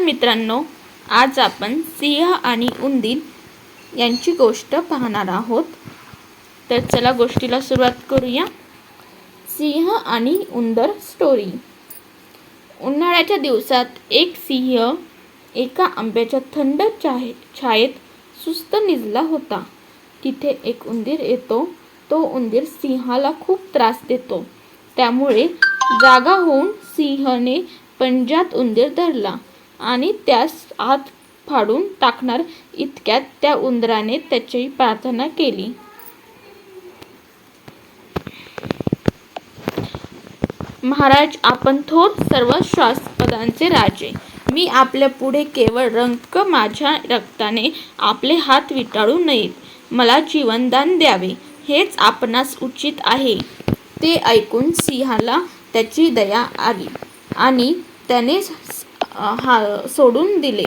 तर मित्रांनो आज आपण सिंह आणि उंदीर यांची गोष्ट पाहणार आहोत. तर चला गोष्टीला सुरुवात करूया. सिंह आणि उंदर स्टोरी उन्हाळ्याच्या दिवसात एक सिंह एका आंब्याच्या थंड छाये छायेत सुस्त निजला होता. तिथे एक उंदीर येतो. तो उंदीर सिंहाला खूप त्रास देतो. त्यामुळे जागा होऊन सिंहने पंजात उंदीर धरला. आणि त्यास आत फाडून टाकणार. इतक्यात त्या उंदराने त्याची प्रार्थना केली. महाराज आपण थोर सर्व श्वासपदांचे राजे. मी आपल्या पुढे केवळ रंक माझ्या रक्ताने आपले हात विटाळू नयेत. मला जीवनदान द्यावे हेच आपणास उचित आहे. ते ऐकून सिंहाला त्याची दया आली आणि त्याने हा सोडून दिले.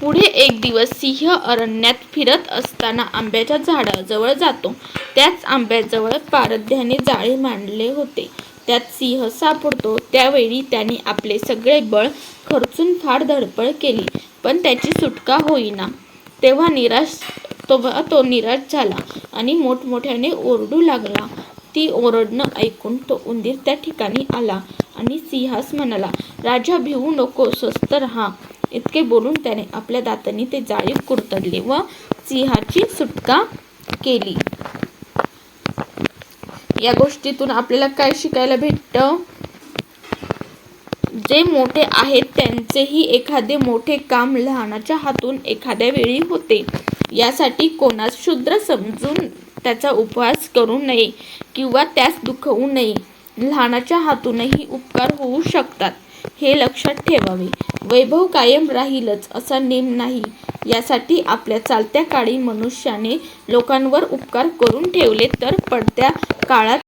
पुढे एक दिवस सिंह अरण्यात फिरत असताना आंब्याच्या झाडाजवळ जातो. त्याच आंब्याजवळ पारध्याने जाळे मांडले होते. त्यात सिंह सापडतो. त्यावेळी त्याने आपले सगळे बळ खर्चून फार धडपड केली पण त्याची सुटका होईना. तेव्हा निराश तो तो निराश झाला आणि मोठमोठ्याने ओरडू लागला. ती ओरडणं ऐकून तो उंदीर त्या ठिकाणी आला आणि सिंहास म्हणाला राजा भिवू नको स्वस्त राहा. इतके बोलून त्याने आपल्या दातांनी ते जाळी कुरतडले व सिंहाची सुटका केली. या गोष्टीतून आपल्याला काय शिकायला भेटतं? जे मोठे आहेत त्यांचेही एखादे मोठे काम लहानाच्या हातून एखाद्या वेळी होते. यासाठी कोणास शूद्र समजून त्याचा उपवास करू नये किंवा त्यास दुखवू नये. लहानाच्या हातूनही उपकार होऊ शकतात. हे लक्षात ठेवावे. वैभव कायम राहीलच असा नेम नाही. यासाठी आपल्या चालत्या काळी मनुष्याने लोकांवर उपकार करून ठेवले तर पडत्या काळात